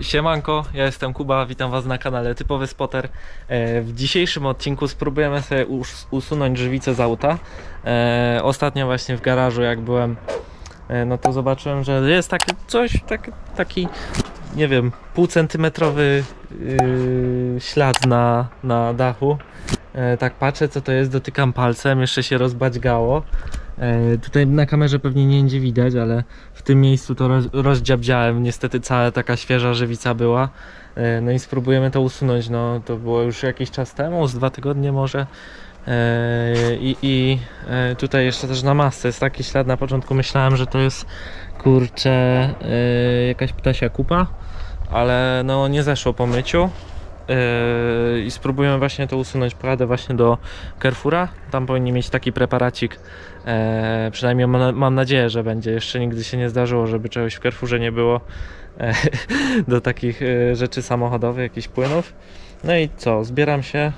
Siemanko, ja jestem Kuba, witam was na kanale Typowy Spotter. E, W dzisiejszym odcinku spróbujemy sobie us- usunąć żywicę z auta. E, Ostatnio właśnie w garażu jak byłem, e, no to zobaczyłem, że jest taki coś, taki, taki nie wiem, półcentymetrowy yy, ślad na, na dachu. Tak patrzę co to jest, dotykam palcem, jeszcze się rozbaćgało. Tutaj na kamerze pewnie nie będzie widać, ale w tym miejscu to roz, rozdziabdziałem. Niestety cała taka świeża żywica była. E, no i spróbujemy to usunąć. No to było już jakiś czas temu, z dwa tygodnie może. E, I, i e, tutaj jeszcze też na masce jest taki ślad. Na początku myślałem, że to jest kurczę e, jakaś ptasia kupa, ale no nie zeszło po myciu. Yy, i spróbujemy właśnie to usunąć. Pojadę właśnie do Carrefoura. Tam powinni mieć taki preparacik. E, przynajmniej mam, mam nadzieję, że będzie. Jeszcze nigdy się nie zdarzyło, żeby czegoś w Carrefourze nie było e, do takich e, rzeczy samochodowych, jakichś płynów. No i co? Zbieram się,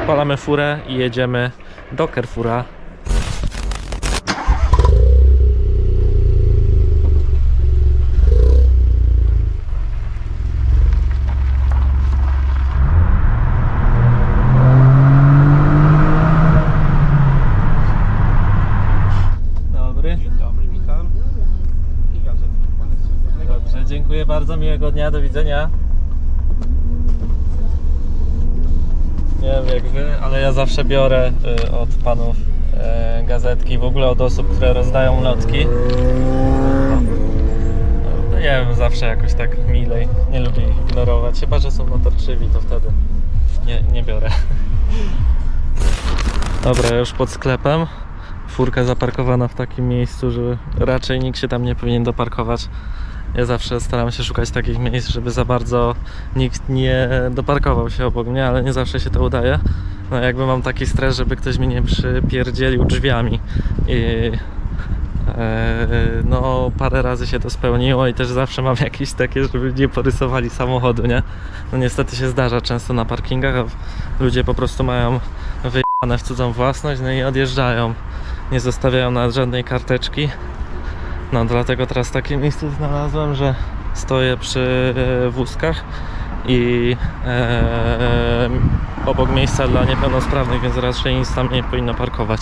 odpalamy furę i jedziemy do Carrefoura. Dobry. Dzień dobry, witam. I gazetki pana Srebrnego. Dobrze, dziękuję bardzo, miłego dnia, do widzenia. Nie wiem jak wy, ale ja zawsze biorę y, od panów y, gazetki, w ogóle od osób, które rozdają lotki. No, nie wiem, zawsze jakoś tak milej, nie lubię ich ignorować, chyba że są natarczywi, to wtedy nie, nie biorę. Dobra, już pod sklepem. Furka zaparkowana w takim miejscu, że raczej nikt się tam nie powinien doparkować. Ja zawsze staram się szukać takich miejsc, żeby za bardzo nikt nie doparkował się obok mnie, ale nie zawsze się to udaje. No jakby mam taki stres, żeby ktoś mnie nie przypierdzielił drzwiami. I e, no parę razy się to spełniło i też zawsze mam jakieś takie, żeby nie porysowali samochodu, nie? No niestety się zdarza często na parkingach, ludzie po prostu mają wyjebane w cudzą własność, no i odjeżdżają. Nie zostawiają nawet żadnej karteczki. No dlatego teraz takie miejsce znalazłem, że stoję przy e, wózkach i e, obok miejsca dla niepełnosprawnych, więc raczej nic tam nie powinno parkować.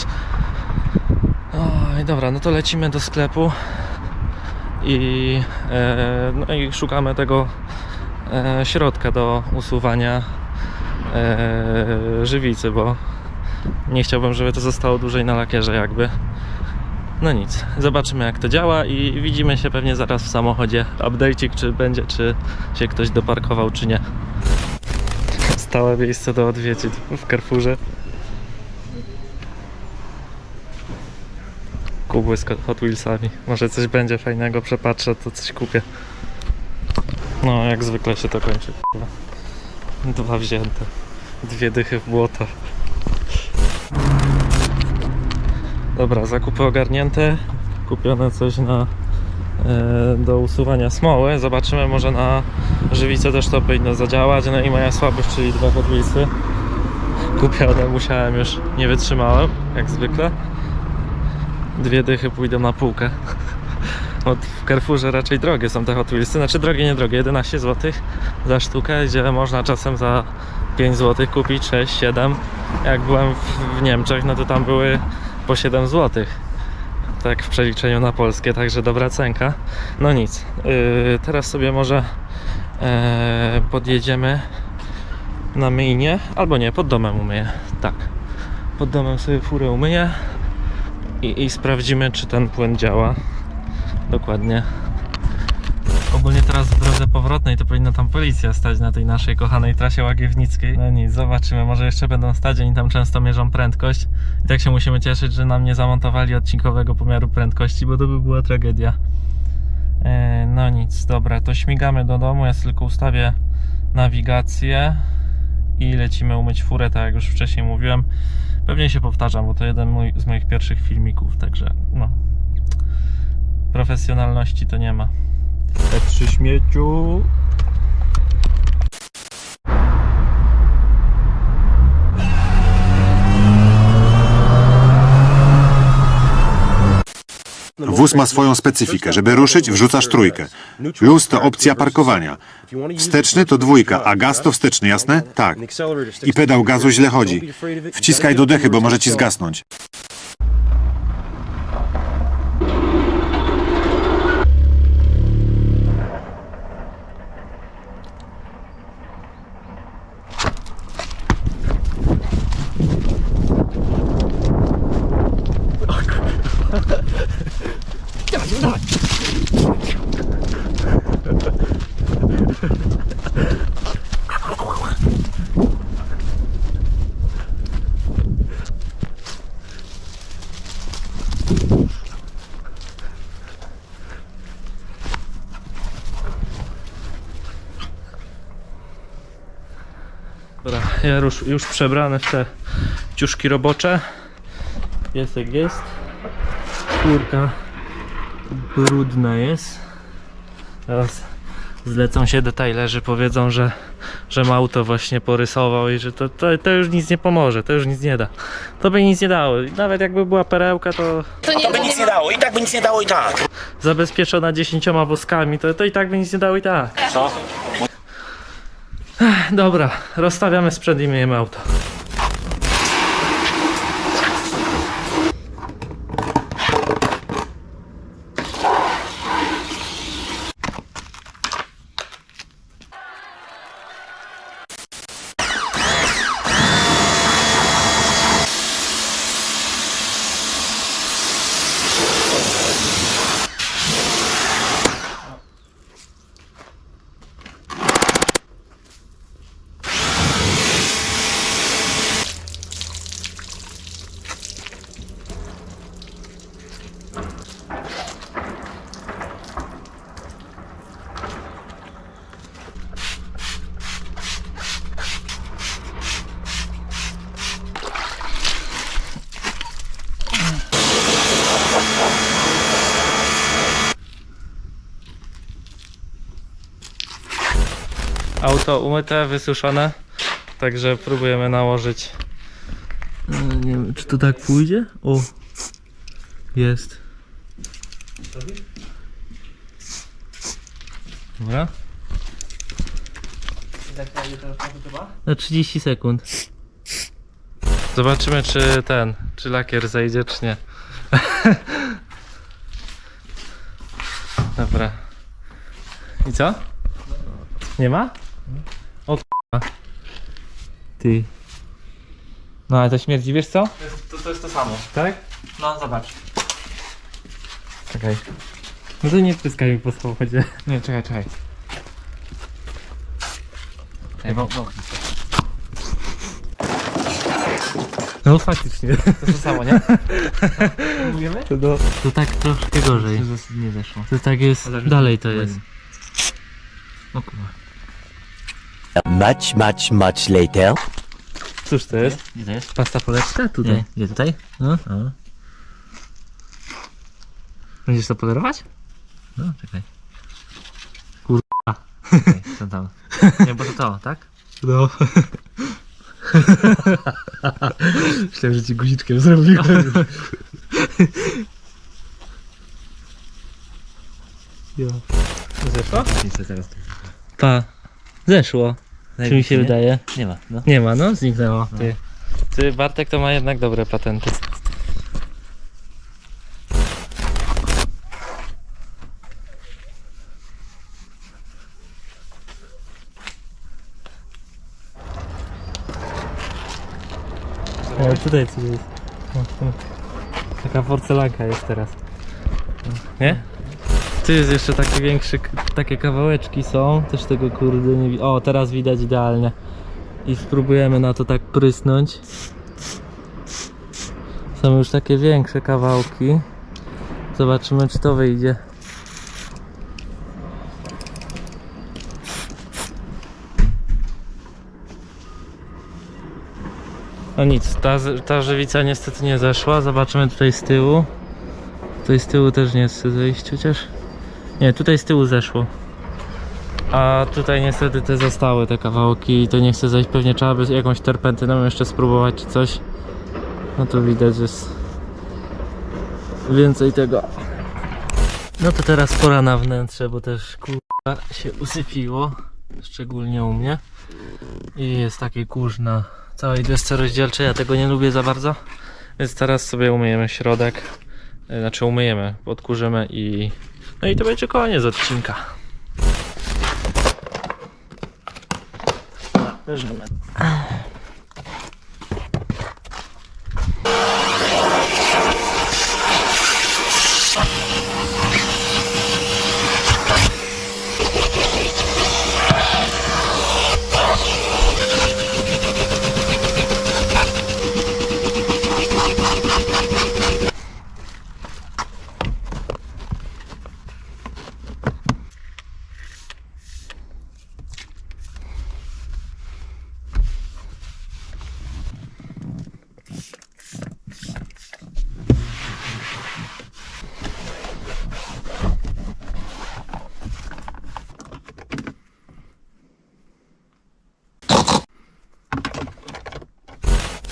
Oj, dobra, no to lecimy do sklepu i, e, no i szukamy tego e, środka do usuwania e, żywicy, bo nie chciałbym, żeby to zostało dłużej na lakierze jakby. No nic, zobaczymy jak to działa i widzimy się pewnie zaraz w samochodzie. Update'ik czy będzie, czy się ktoś doparkował, czy nie. Stałe miejsce do odwiedzin w Carrefourze. Kubły z Hot Wheelsami. Może coś będzie fajnego, przepatrzę, to coś kupię. No, jak zwykle się to kończy. Dwa wzięte. Dwie dychy w błoto. Dobra, zakupy ogarnięte. Kupione coś na e, do usuwania smoły. Zobaczymy, może na żywicę też to powinno zadziałać. No i moja słabość, czyli dwa Wheelsy. Kupione musiałem już, nie wytrzymałem, jak zwykle. Dwie dychy pójdą na półkę. Bo w Carrefourze raczej drogie są te Hot. Znaczy drogie, nie drogie, 11 zł za sztukę, gdzie można czasem za 5 zł kupić 6, 7. Jak byłem w, w Niemczech, no to tam były po 7 zł. Tak w przeliczeniu na polskie, także dobra cenka. No nic, yy, teraz sobie może e, podjedziemy na myjnie, albo nie, pod domem umyję. Tak, pod domem sobie furę umyję i, i sprawdzimy, czy ten płyn działa. Dokładnie. Ogólnie teraz w drodze powrotnej to powinna tam policja stać na tej naszej kochanej trasie łagiewnickiej. No nic, zobaczymy, może jeszcze będą stać, oni tam często mierzą prędkość. I tak się musimy cieszyć, że nam nie zamontowali odcinkowego pomiaru prędkości, bo to by była tragedia. E, no nic, dobra, to śmigamy do domu, ja tylko ustawię nawigację i lecimy umyć furę, tak jak już wcześniej mówiłem. Pewnie się powtarzam, bo to jeden mój, z moich pierwszych filmików, także no. Profesjonalności to nie ma. Te trzy śmieciu. W Wóz ma swoją specyfikę. Żeby ruszyć, wrzucasz trójkę. Luz to opcja parkowania. Wsteczny to dwójka, a gaz to wsteczny, jasne? Tak. I pedał gazu źle chodzi. Wciskaj do dechy, bo może ci zgasnąć. Dobra, ja już, już przebrany w te ciuszki robocze. Jak jest. Skórka brudna jest. Teraz zlecą się detailerzy, powiedzą, że, że Mał to właśnie porysował i że to, to, to już nic nie pomoże, to już nic nie da. To by nic nie dało. Nawet jakby była perełka, to To by nic nie dało, i tak by nic nie dało i tak. zabezpieczona dziesięcioma woskami, to, to i tak by nic nie dało i tak. Co? Dobra, rozstawiamy sprzęt i auto. Auto umyte, wysuszone. Także próbujemy nałożyć. E, Nie wiem, czy to tak pójdzie? O, jest. Dobra. Na 30 sekund. Zobaczymy, czy ten, czy lakier zejdzie, czy nie. Dobra. I co? Nie ma? O k***a. Ty. No ale to śmierdzi, wiesz co? To jest to, to, jest to samo. Tak? No, zobacz. Czekaj. No to nie pryskaj mi po samochodzie. Nie, czekaj, czekaj. Ej, bo, bo. No faktycznie. To to samo, nie? Mówimy? To, do... to tak troszkę gorzej. Nie zeszło. To tak jest, dalej to jest. O kurwa. Much, much, much later. Cóż to jest? Gdzie to jest? Pasta poleczka? Tutaj. Nie, gdzie tutaj? No. O. Będziesz to polerować? No, czekaj. Kurwa. Czekaj, co tam? Nie, bo to to, tak? No. Myślałem, że ci guziczkiem zrobiłem. Jo. Zeszło? Nic teraz. Pa. Zeszło. Czy mi się wydaje? Nie ma, no. Nie ma, no zniknęło. Ty. Ty Bartek to ma jednak dobre patenty. O, tutaj coś jest. O, tu. Taka porcelanka jest teraz. Nie? Tu jest jeszcze taki większy, takie kawałeczki są, też tego kurde nie. O, teraz widać idealnie. I spróbujemy na to tak prysnąć. Są już takie większe kawałki. Zobaczymy czy to wyjdzie. No nic, ta, ta żywica niestety nie zeszła. Zobaczymy tutaj z tyłu. Tutaj z tyłu też nie chce zejść chociaż. Nie, tutaj z tyłu zeszło. A tutaj niestety te zostały te kawałki i to nie chce zejść. Pewnie trzeba by jakąś terpentyną jeszcze spróbować czy coś. No to widać, jest więcej tego No to teraz pora na wnętrze, bo też kurwa się usypiło, szczególnie u mnie. I jest taki kurz na całej desce rozdzielczej, ja tego nie lubię za bardzo. Więc teraz sobie umyjemy środek, e, znaczy umyjemy, odkurzymy i... No i to będzie koniec odcinka. Bierzemy.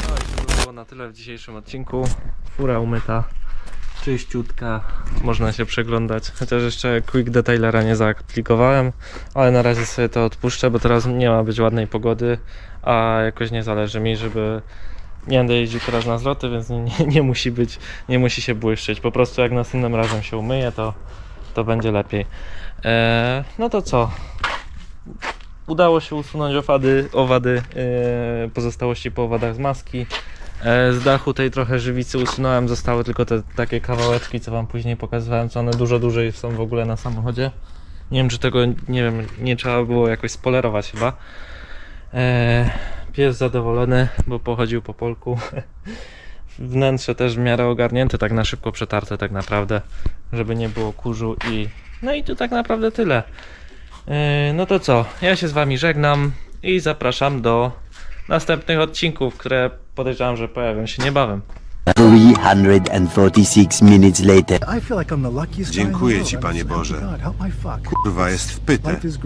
No i to by było na tyle w dzisiejszym odcinku. Fura umyta, czyściutka, można się przeglądać. Chociaż jeszcze Quick Detailera nie zaaplikowałem, ale na razie sobie to odpuszczę, bo teraz nie ma być ładnej pogody, a jakoś nie zależy mi, żeby nie będę jeździł teraz na zloty, więc nie, nie, nie musi być, nie musi się błyszczeć. Po prostu jak następnym razem się umyje, to, to będzie lepiej. Eee, no to co? Udało się usunąć owady, owady e, pozostałości po owadach z maski. E, z dachu tej trochę żywicy usunąłem, zostały tylko te takie kawałeczki, co wam później pokazywałem, co one dużo dłużej są w ogóle na samochodzie. Nie wiem, czy tego, nie wiem, nie trzeba było jakoś spolerować chyba. E, pies zadowolony, bo pochodził po polku. Wnętrze też w miarę ogarnięte, tak na szybko przetarte tak naprawdę, żeby nie było kurzu i... No i tu tak naprawdę tyle. Yy, No to co? Ja się z wami żegnam i zapraszam do następnych odcinków, które podejrzewam, że pojawią się niebawem. 346 minutes later. I feel like I'm the luckiest guy in the Dziękuję world. ci, Panie Boże. God, help my fuck. Kurwa jest wpyte. Life is great.